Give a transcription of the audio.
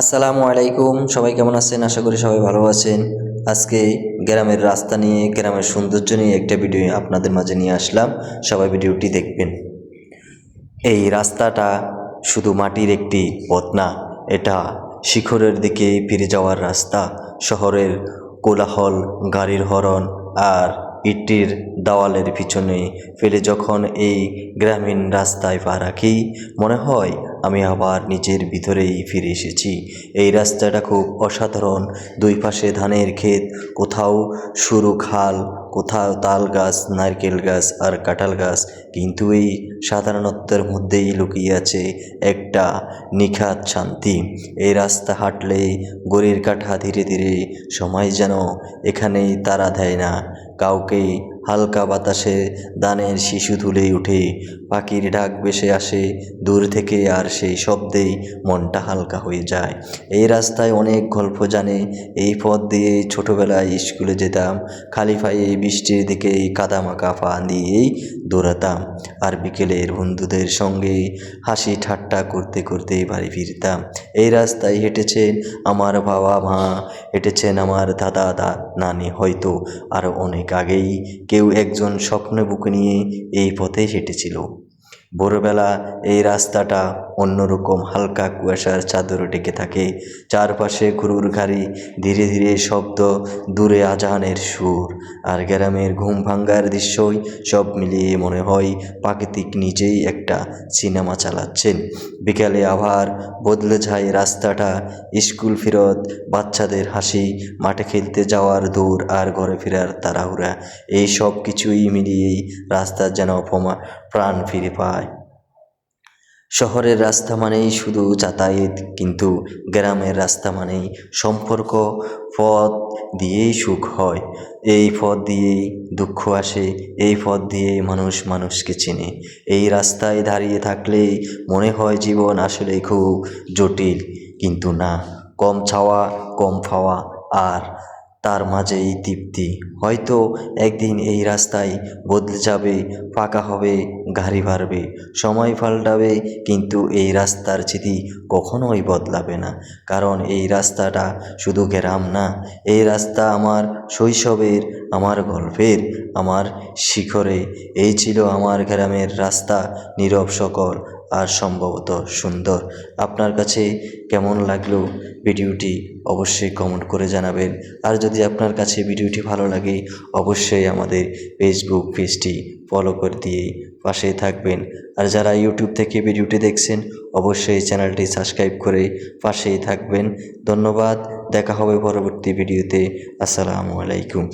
আসসালামু আলাইকুম। সবাই কেমন আছেন? আশা করি সবাই ভালো আছেন। আজকে গ্রামের রাস্তা নিয়ে, গ্রামের সৌন্দর্য নিয়ে একটা ভিডিও আপনাদের মাঝে নিয়ে আসলাম। সবাই ভিডিওটি দেখবেন। এই রাস্তাটা শুধু মাটির একটি পথ না, এটা শিখরের দিকে ফিরে যাওয়ার রাস্তা। শহরের কোলাহল, গাড়ির হরন আর ইটির দেওয়ালের পিছনে ফেলে যখন এই গ্রামীণ রাস্তায় পা রাখি, মনে হয় আমি আবার নিজের ভিতরেই ফিরে এসেছি। এই রাস্তাটা খুব অসাধারণ। দুই পাশে ধানের ক্ষেত, কোথাও সরু খাল, কোথাও তাল গাছ, নারকেল গাছ আর কাঁঠাল গাছ। কিন্তু এই সাধারণত্বের মধ্যেই লুকিয়ে আছে একটা নিখাত শান্তি। এই রাস্তা হাঁটলে গড়ির কাঠা ধীরে ধীরে সময় যেন এখানেই তারা দেয় না। কাউকে হালকা বাতাসে দানের শিশু তুলে উঠে, পাখির ডাক বেসে আসে, দূর থেকে আর সেই শব্দেই মনটা হালকা হয়ে যায়। এই রাস্তায় অনেক গল্প জানে, এই পথ দিয়ে ছোটোবেলায় স্কুলে যেতাম, খালি পায়ে বৃষ্টির দিকে এই কাদামাকা পা দিয়েই দৌড়াতাম আর বিকেলের বন্ধুদের সঙ্গে হাসি ঠাট্টা করতে করতে বাড়ি ফিরতাম। এই রাস্তায় হেঁটেছেন আমার বাবা মা, হেঁটেছেন আমার দাদা দা, নানি হয়তো। আরও অনেক আগেই কেউ একজন স্বপ্ন বুকে নিয়ে এই পথে হেঁটেছিল। ভোরবেলা এই রাস্তাটা অন্যরকম হালকা কুয়াশার চাদর ঢেকে থাকে। চারপাশে গরুর গাড়ি ধীরে ধীরে শব্দ দূরে আজানের সুর। আর গ্রামের ঘুম ভাঙ্গার দৃশ্যই সব মিলিয়ে মনে হয় প্রাকৃতিক নিজেই একটা সিনেমা চালাচ্ছেন। বিকালে আবার বদলে যায় রাস্তাটা, স্কুল ফেরত, বাচ্চাদের হাসি, মাঠে খেলতে যাওয়ার দূর আর ঘরে ফেরার তাড়াহুড়া। এই সব কিছুই মিলিয়েই রাস্তা যেন অপমা প্রাণ ফিরে পায়। শহরের রাস্তা মানেই শুধু যাতায়াত, কিন্তু গ্রামের রাস্তা মানেই সম্পর্ক, পথ দিয়েই সুখ হয়। এই পথ দিয়েই দুঃখ আসে, এই পথ দিয়েই মানুষ মানুষকে চেনে। এই রাস্তায় দাঁড়িয়ে থাকলে মনে হয় জীবন আসলে খুব জটিল, কিন্তু না, কম ছাওয়া কম পাওয়া, আর তার মাঝেই তৃপ্তি। হয়তো একদিন এই রাস্তায় বদলে যাবে, ফাঁকা হবে গাড়ি বাড়বে, সময় পাল্টাবে, কিন্তু এই রাস্তার স্মৃতি কখনোই বদলাবে না। কারণ এই রাস্তাটা শুধু গ্রাম না, এই রাস্তা আমার শৈশবের, আমার গল্পের, আমার শিখরে। এই ছিল আমার গ্রামের রাস্তা, নীরব সকল আর সম্ভবত সুন্দর। আপনার কাছে কেমন লাগল ভিডিওটি অবশ্যই কমেন্ট করে জানাবেন। আর যদি আপনার কাছে ভিডিওটি ভালো লাগে, অবশ্যই আমাদের ফেসবুক পেজটি ফলো করে দিয়ে পাশেই থাকবেন। আর যারা ইউটিউব থেকে ভিডিওটি দেখছেন, অবশ্যই চ্যানেলটি সাবস্ক্রাইব করে পাশেই থাকবেন। ধন্যবাদ, দেখা হবে পরবর্তী ভিডিওতে। আসসালামু আলাইকুম।